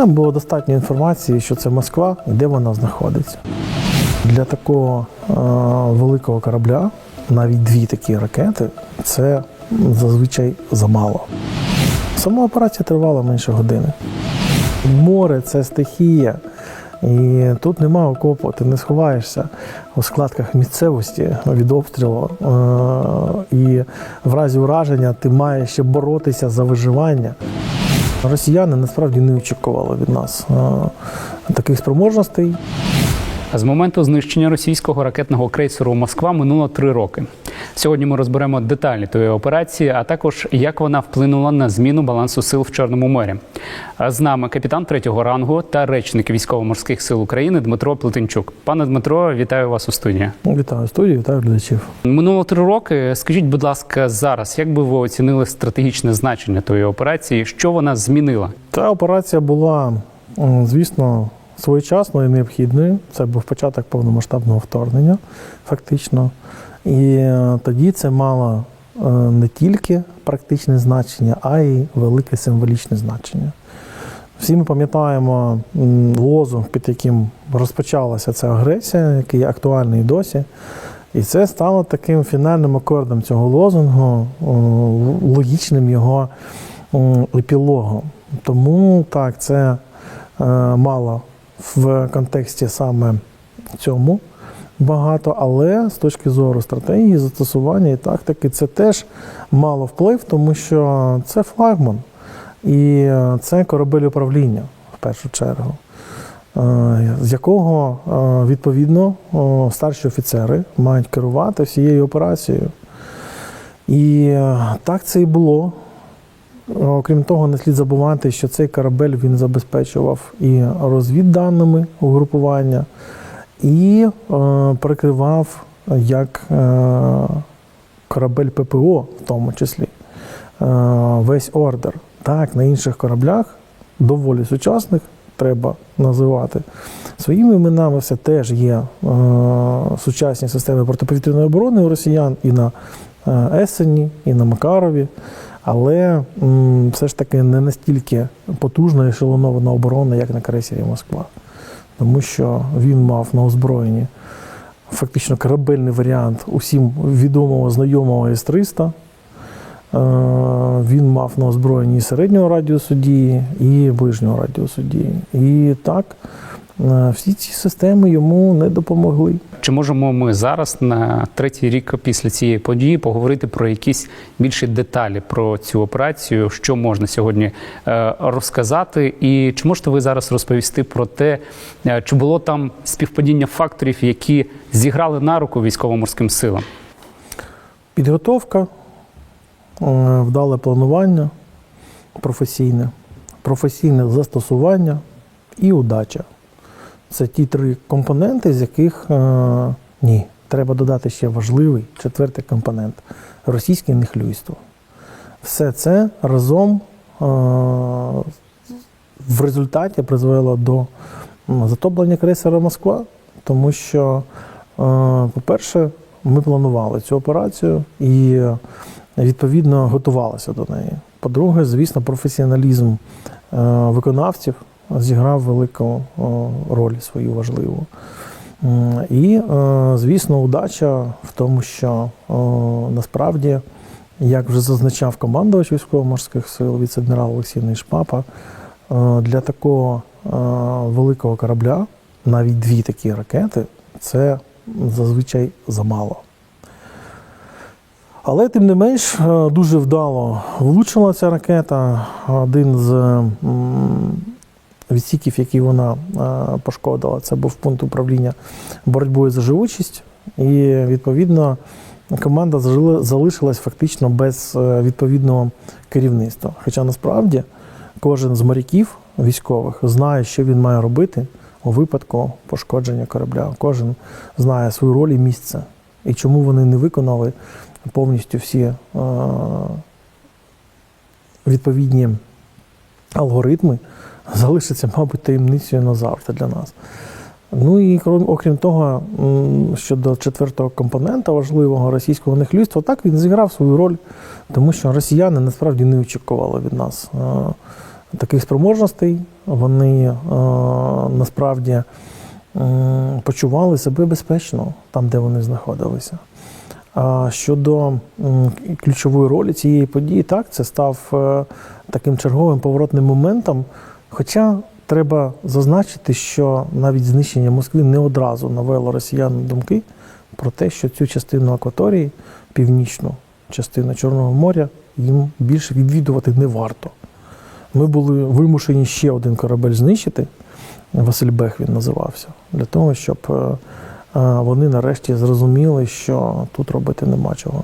Нам було достатньо інформації, що це Москва де вона знаходиться. Для такого е, великого корабля навіть дві такі ракети це зазвичай замало. Сама операція тривала менше години. Море це стихія. І тут нема окопу, ти не сховаєшся у складках місцевості від обстрілу. Е, І в разі ураження ти маєш ще боротися за виживання. Росіяни насправді не очікували від нас е, таких спроможностей. З моменту знищення російського ракетного крейсеру Москва минуло три роки. Сьогодні ми розберемо деталі тої операції, а також як вона вплинула на зміну балансу сил в Чорному морі. З нами капітан третього рангу та речник військово-морських сил України Дмитро Плетенчук. Пане Дмитро, вітаю вас у студії. Вітаю студію, вітаю глядачів. Минуло три роки. Скажіть, будь ласка, зараз як би ви оцінили стратегічне значення тої операції? Що вона змінила? Та операція була, звісно, своєчасною і необхідною. Це був початок повномасштабного вторгнення, фактично. І е, тоді це мало е, не тільки практичне значення, а й велике символічне значення. Всі ми пам'ятаємо лозунг, під яким розпочалася ця агресія, який актуальний досі. І це стало таким фінальним акордом цього лозунгу, логічним його епілогом. Тому так, це е, мало в контексті саме цьому багато, але з точки зору стратегії, застосування і тактики, це теж мало вплив, тому що це флагман і е, це корабель управління в першу чергу. е, З якого е, відповідно старші офіцери мають керувати всією операцією. І так це і було. Окрім того, не слід забувати, що цей корабель він забезпечував і розвідданими угрупування, і е, прикривав як е, корабель ППО, в тому числі, е, весь ордер. Так, на інших кораблях, доволі сучасних, треба називати своїми іменами, все теж є сучасні системи протиповітряної оборони у росіян і на Есені, і на Макарові. Але все ж таки не настільки потужна і ешелонована оборона, як на крейсері Москва. Тому що він мав на озброєнні фактично корабельний варіант усім відомого знайомого С-300. Е, Він мав на озброєнні середнього радіусу дії, і ближнього радіусу дії. І так, всі ці системи йому не допомогли. Чи можемо ми зараз на третій рік після цієї події поговорити про якісь більші деталі про цю операцію? Що можна сьогодні е, розказати? І чи можете ви зараз розповісти про те, е, чи було там співпадіння факторів, які зіграли на руку військово-морським силам? Підготовка, е, вдале планування професійне, професійне застосування і удача. Це ті три компоненти, з яких е, ні, треба додати ще важливий четвертий компонент російське нехлюйство. Все це разом е, в результаті призвело до затоплення крейсера Москва, тому що, е, по-перше, ми планували цю операцію і е, відповідно готувалися до неї. По-друге, звісно, професіоналізм е, виконавців зіграв велику роль свою важливу. І, е, звісно, удача в тому, що насправді, як вже зазначав командувач військово-морських сил, віце-адмірал Олексій Нишпапа, е, для такого е, великого корабля навіть дві такі ракети це зазвичай замало. Але тим не менш дуже вдало влучила ця ракета. Один з відсіків, які вона е, пошкодила, це був пункт управління боротьбою за живучість. І відповідно команда залишилась фактично без е, відповідного керівництва. Хоча насправді кожен з моряків військових знає, що він має робити у випадку пошкодження корабля. Кожен знає свою роль і місце. І чому вони не виконали повністю всі е, відповідні алгоритми, залишиться, мабуть, таємницею назавжди для нас. Ну і крім, окрім того, щодо четвертого компонента важливого російського нехлюйства, так він зіграв свою роль, тому що росіяни насправді не очікували від нас е, таких спроможностей. Вони е, насправді почували себе безпечно там, де вони знаходилися. А щодо ключової ролі цієї події, так, це став е, таким черговим поворотним моментом. Хоча треба зазначити, що навіть знищення Москви не одразу навело росіян думки про те, що цю частину акваторії, північну частину Чорного моря, їм більше відвідувати не варто. Ми були вимушені ще один корабель знищити. Василь Бех він називався, для того, щоб е, е, вони нарешті зрозуміли, що тут робити нема чого.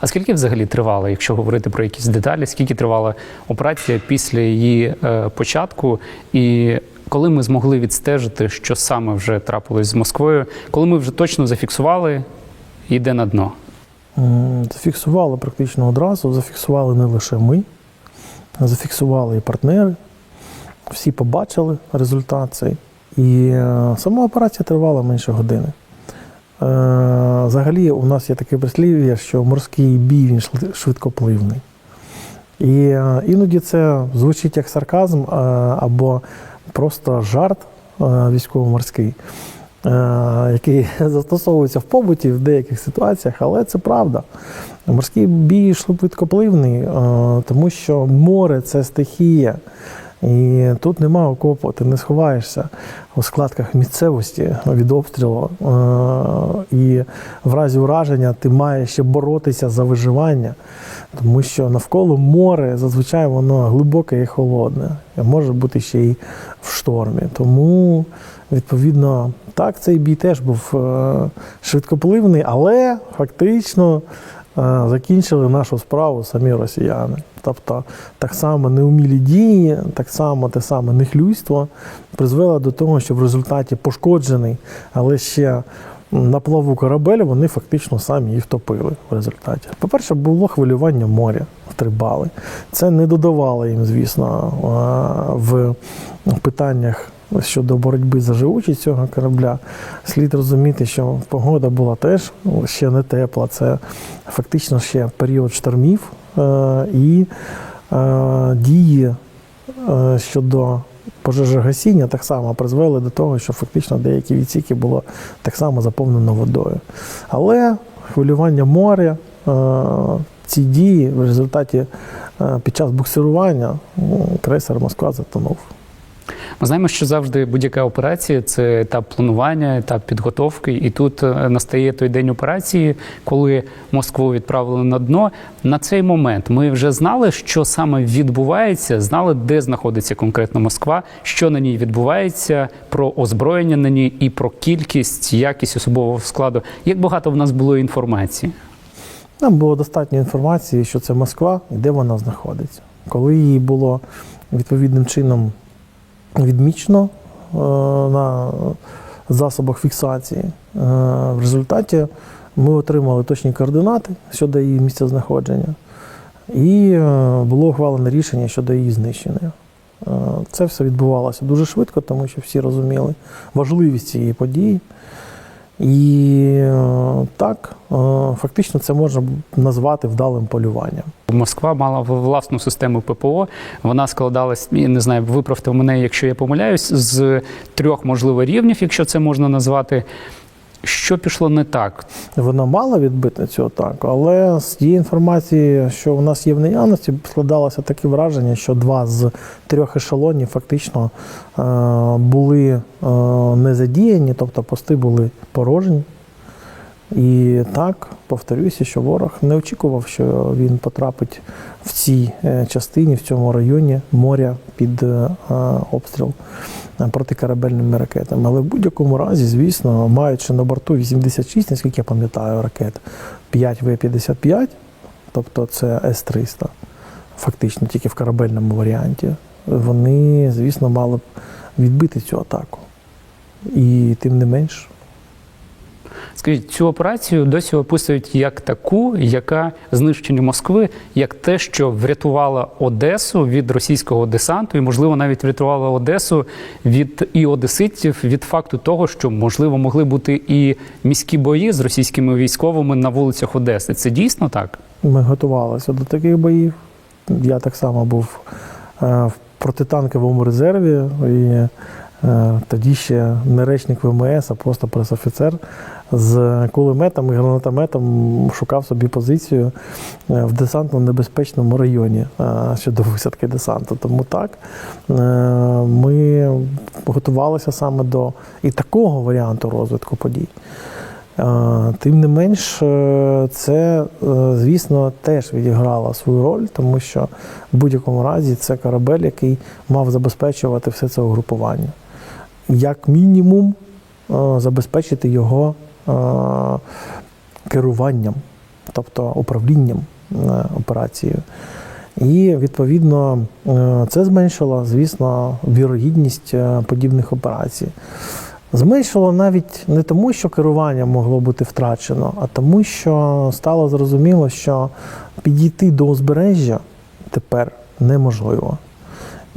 А скільки взагалі тривало, якщо говорити про якісь деталі, скільки тривала операція після її е, початку? І коли ми змогли відстежити, що саме вже трапилось з Москвою, коли ми вже точно зафіксували, йде на дно? Зафіксували практично одразу, зафіксували не лише ми, зафіксували і партнери. Всі побачили результат цей. І е, сама операція тривала менше години. Е, Взагалі, у нас є таке прислів'я, що морський бій він швидкопливний. І е, іноді це звучить як сарказм е, або просто жарт військово-морський, який застосовується в побуті в деяких ситуаціях, але це правда. Морський бій швидкопливний, тому що море це стихія. І тут нема окопу, ти не сховаєшся у складках місцевості від обстрілу. Е, І в разі ураження ти маєш ще боротися за виживання, тому що навколо море зазвичай воно глибоке і холодне, і може бути ще й в штормі. Тому, відповідно, так, цей бій теж був е, швидкопливний, але фактично закінчили нашу справу самі росіяни. Тобто так само неумілі дії, так само те саме нехлюйство призвело до того, що в результаті пошкоджений, але ще на плаву корабель вони фактично самі її втопили в результаті. По-перше, було хвилювання моря в три бали. Це не додавало їм, звісно, в питаннях щодо боротьби за живучість цього корабля. Слід розуміти, що погода була теж ще не тепла. Це фактично ще період штормів е, і е, дії е, щодо пожежогасіння так само призвели до того, що фактично деякі відсіки було так само заповнено водою. Але хвилювання моря, ці дії в результаті під час буксирування крейсер Москва затонув. Ми знаємо, що завжди будь-яка операція це етап планування, етап підготовки. І тут е, настає той день операції, коли Москву відправили на дно. На цей момент ми вже знали, що саме відбувається, знали, де знаходиться конкретно Москва, що на ній відбувається, про озброєння на ній і про кількість, якість особового складу. Як багато в нас було інформації? Нам було достатньо інформації, що це Москва і де вона знаходиться. Коли її було відповідним чином відмічено е, на засобах фіксації, е, в результаті ми отримали точні координати щодо її місця знаходження, і е, було ухвалене рішення щодо її знищення. Це все відбувалося дуже швидко, тому що всі розуміли важливість цієї події. І е, так, е, фактично це можна назвати вдалим полюванням. Москва мала власну систему ППО. Вона складалась, я не знаю, виправте мене, якщо я помиляюсь, з трьох можливо рівнів, якщо це можна назвати. Що пішло не так? Вона мала відбити цю атаку, але з тієї інформації, що у нас є в наявності, складалося таке враження, що два з трьох ешелонів фактично е, були е, не задіяні, тобто пости були порожні. І так, повторюся, що ворог не очікував, що він потрапить в цій е, частині, в цьому районі моря під обстріл протикорабельними ракетами. Але в будь-якому разі, звісно, маючи на борту 86, наскільки я пам'ятаю, ракет 5 В-55, тобто це С-300, фактично тільки в корабельному варіанті, вони, звісно, мали б відбити цю атаку. І тим не менш. Скажіть, цю операцію досі описують як таку, яка знищення Москви, як те, що врятувала Одесу від російського десанту, і можливо навіть врятувала Одесу від і одеситів від факту того, що можливо могли бути і міські бої з російськими військовими на вулицях Одеси. Це дійсно так? Ми готувалися до таких боїв. Я так само був е, в протитанковому резерві. І тоді ще не речник ВМС, а просто пресофіцер з кулеметом і гранатометом шукав собі позицію е, в десантно-небезпечному районі е, щодо висадки десанту. Тому так е, ми готувалися саме до і такого варіанту розвитку подій. Е, Тим не менш, е, це, е, звісно, теж відіграло свою роль, тому що в будь-якому разі це корабель, який мав забезпечувати все це угрупування. Як мінімум, е, забезпечити його е, керуванням, тобто управлінням е, операцією. І відповідно це зменшило, звісно, вірогідність подібних операцій. Зменшило навіть не тому, що керування могло бути втрачено, а тому, що стало зрозуміло, що підійти до узбережжя тепер неможливо.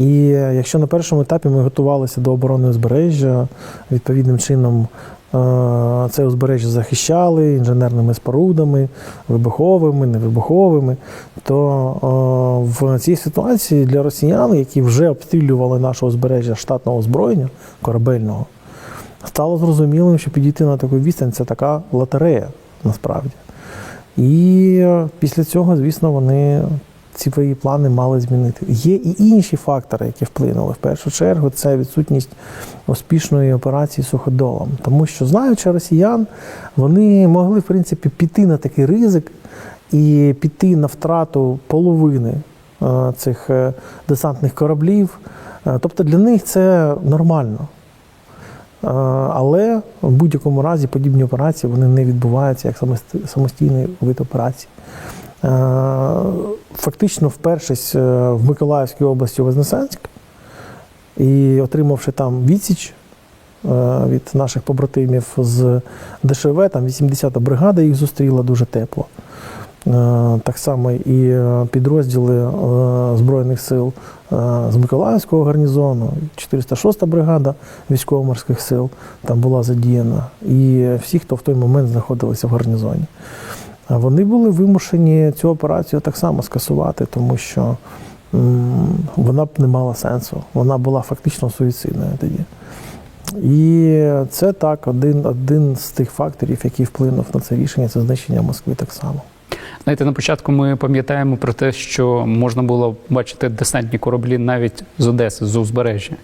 І якщо на першому етапі ми готувалися до оборони узбережжя, відповідним чином е, це узбережжя захищали інженерними спорудами, вибуховими, невибуховими, то е, в цій ситуації для росіян, які вже обстрілювали наше узбережжя штатного озброєння корабельного, стало зрозумілим, що підійти на таку відстань це така лотерея насправді. І е, після цього, звісно, вони ці свої плани мали змінити. Є і інші фактори, які вплинули. В першу чергу, це відсутність успішної операції суходолом. Тому що, знаючи росіян, вони могли, в принципі, піти на такий ризик і піти на втрату половини е, цих е, десантних кораблів. Е, Тобто для них це нормально. Але в будь-якому разі подібні операції вони не відбуваються як самостійний вид операції. Е, Фактично, впершись е, в Миколаївській області Вознесенськ і отримавши там відсіч е, від наших побратимів з ДШВ, там 80-та бригада їх зустріла дуже тепло. Так само і підрозділи Збройних сил з Миколаївського гарнізону, 406-та бригада військово-морських сил там була задіяна, і всі, хто в той момент знаходилися в гарнізоні. Вони були вимушені цю операцію так само скасувати, тому що вона б не мала сенсу. Вона була фактично суїцидною тоді. І це так, один, один з тих факторів, який вплинув на це рішення, це знищення Москви так само. Знаєте, на початку ми пам'ятаємо про те, що можна було бачити десантні кораблі навіть з Одеси, з узбережжя.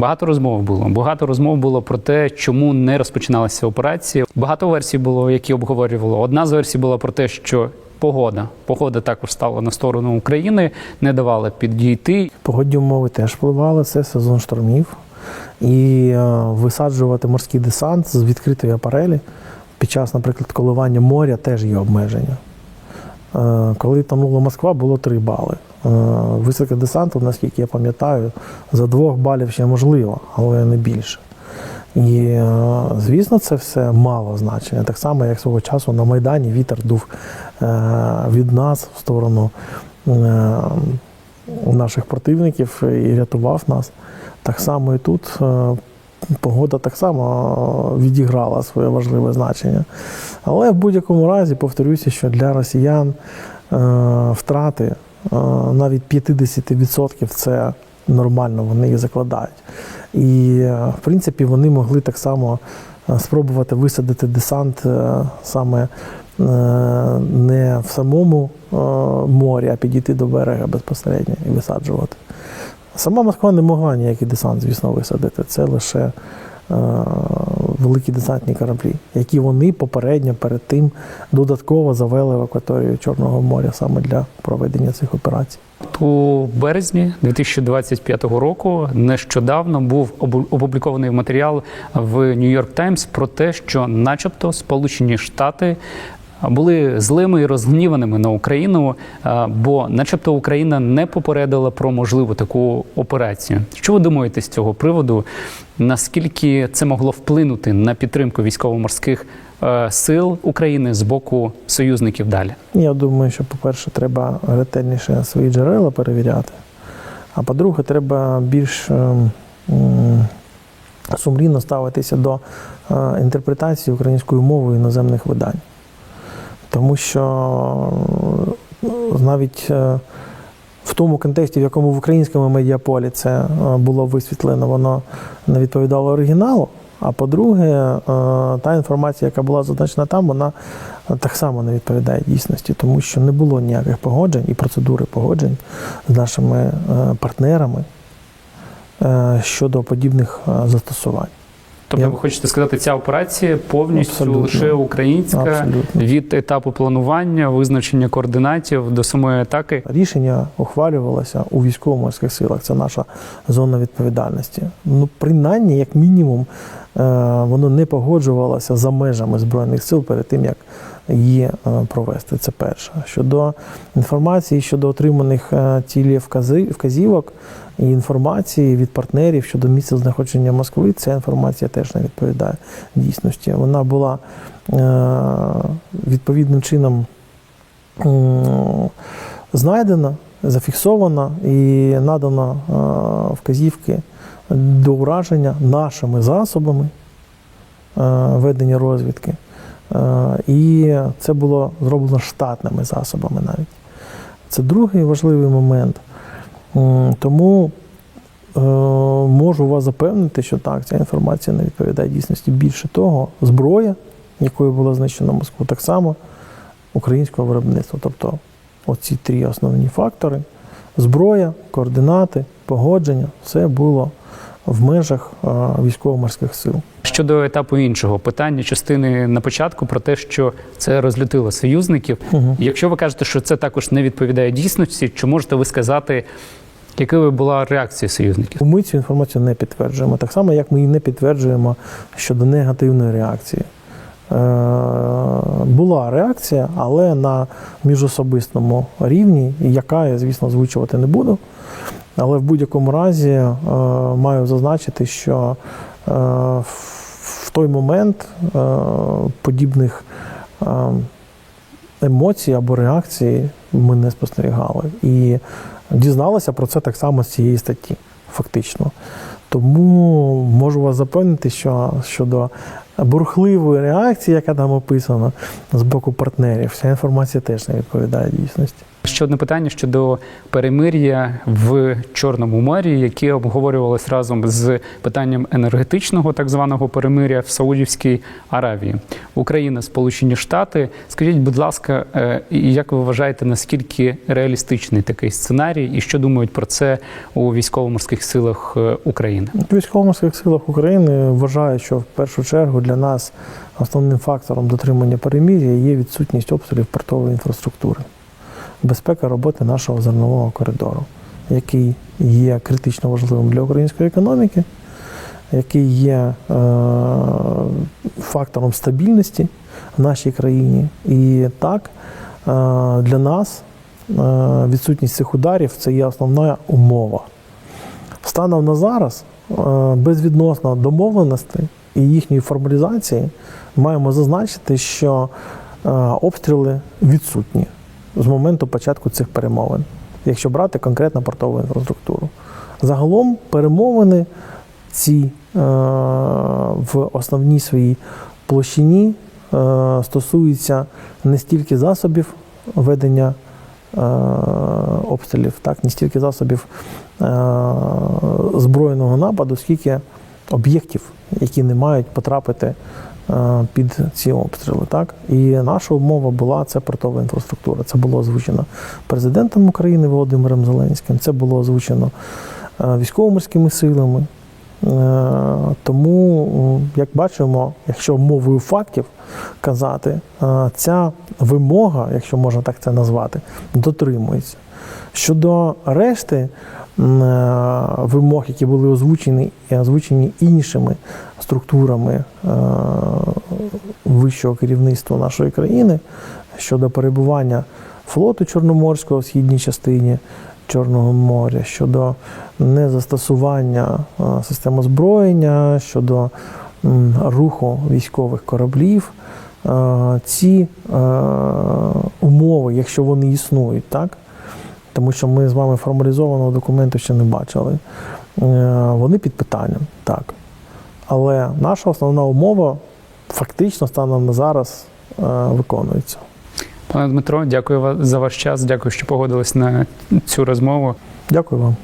Багато розмов було. Багато розмов було про те, чому не розпочиналася операція. Багато версій було, які обговорювали. Одна з версій була про те, що погода. Погода також стала на сторону України, не давала підійти. Погодні умови теж впливали, це сезон штормів. І е, висаджувати морський десант з відкритої апарелі під час, наприклад, коливання моря теж є обмеження. Е, коли тонула Москва, було 3 бали. Е, висадка десанту, наскільки я пам'ятаю, за двох балів ще можливо, але не більше. І, е, звісно, це все мало значення. Так само, як свого часу на Майдані вітер дув від нас в сторону наших противників і рятував нас. Так само і тут погода так само відіграла своє важливе значення. Але в будь-якому разі повторюся, що для росіян е, втрати е, навіть 50% це нормально, вони їх закладають. І, е, в принципі, вони могли так само спробувати висадити десант саме не в самому морі, а підійти до берега безпосередньо і висаджувати. Сама Москва не могла ніякий десант, звісно, висадити. Це лише е, великі десантні кораблі, які вони попередньо перед тим додатково завели в акваторію Чорного моря саме для проведення цих операцій. У березні 2025 року нещодавно був опублікований матеріал в York Times про те, що, начебто, Сполучені Штати були злими і розгніваними на Україну, бо, начебто, Україна не попередила про можливу таку операцію. Що ви думаєте з цього приводу? Наскільки це могло вплинути на підтримку військово-морських е, сил України з боку союзників далі? Я думаю, що, по-перше, треба ретельніше свої джерела перевіряти. А по-друге, треба більш ем, сумлінно ставитися до е, інтерпретації українською мовою іноземних видань. Тому що навіть е, в тому контексті, в якому в українському медіаполі це е, було висвітлено, воно не відповідало оригіналу. А по-друге, е, та інформація, яка була зазначена там, вона так само не відповідає дійсності, тому що не було ніяких погоджень і процедури погоджень з нашими партнерами щодо подібних застосувань. Тобто, Я- ви хочете сказати, ця операція повністю Абсолютно. лише українська Абсолютно. від етапу планування, визначення координатів до самої атаки. Рішення ухвалювалося у військово-морських силах. Це наша зона відповідальності. Ну, принаймні, як мінімум, е, воно не погоджувалося за межами збройних сил перед тим, як її е, провести. Це перше. Щодо інформації щодо отриманих е, цілі вказівок і інформації від партнерів щодо місця знаходження Москви, ця інформація теж не відповідає дійсності. Вона була е, відповідним чином знайдена, зафіксована і надано е, вказівки до ураження нашими засобами ведення розвідки. Е, І це було зроблено штатними засобами навіть. Це другий важливий момент. Тому е, можу вас запевнити, що так, ця інформація не відповідає дійсності. Більше того, зброя, якою було знищено Москву, так само українського виробництва. Тобто оці три основні фактори: зброя, координати, погодження все було в межах військово-морських сил. Щодо етапу іншого питання, частини на початку про те, що це розлютило союзників. Угу. Якщо ви кажете, що це також не відповідає дійсності, чи можете ви сказати, якою була реакція союзників? Ми цю інформацію не підтверджуємо, так само, як ми її не підтверджуємо щодо негативної реакції. Е, була реакція, але на міжособистому рівні, яка я, звісно, озвучувати не буду. Але в будь-якому разі е, маю зазначити, що е, в той момент е, подібних е, емоцій або реакцій ми не спостерігали. І дізналися про це так само з цієї статті, фактично. Тому можу вас запевнити, що щодо бурхливої реакції, яка там описана з боку партнерів, вся інформація теж не відповідає дійсності. Ще одне питання щодо перемир'я в Чорному морі, яке обговорювалось разом з питанням енергетичного так званого перемир'я в Саудівській Аравії. Україна, Сполучені Штати. Скажіть, будь ласка, е, як ви вважаєте, наскільки реалістичний такий сценарій, і що думають про це у військово-морських силах е, України? В військово-морських силах України вважають, що в першу чергу для нас основним фактором дотримання перемір'я є відсутність обстрілів портової інфраструктури, безпека роботи нашого зернового коридору, який є критично важливим для української економіки, який є е, фактором стабільності в нашій країні. І так, е, для нас е, відсутність цих ударів це є основна умова. Станом на зараз, е, безвідносно домовленостей і їхньої формалізації, маємо зазначити, що е, обстріли відсутні з моменту початку цих перемовин, якщо брати конкретно портову інфраструктуру. Загалом перемовини ці е, в основній своїй площині е, стосуються не стільки засобів ведення е, обстрілів, так, не стільки засобів збройного нападу, скільки об'єктів, які не мають потрапити під ці обстріли. Так? І наша умова була це портова інфраструктура. Це було озвучено президентом України Володимиром Зеленським, це було озвучено е, військово-морськими силами. Е, Тому, як бачимо, якщо мовою фактів казати, е, ця вимога, якщо можна так це назвати, дотримується. Щодо решти е, вимог, які були озвучені і озвучені іншими структурами е, вищого керівництва нашої країни щодо перебування флоту Чорноморського в східній частині Чорного моря, щодо незастосування е, систем озброєння, щодо руху військових кораблів. Е, Ці умови, якщо вони існують, так, тому що ми з вами формалізованого документу ще не бачили, вони під питанням, так. Але наша основна умова фактично станом на зараз е, виконується. Пане Дмитро, дякую за ваш час. Дякую, що погодились на цю розмову. Дякую вам.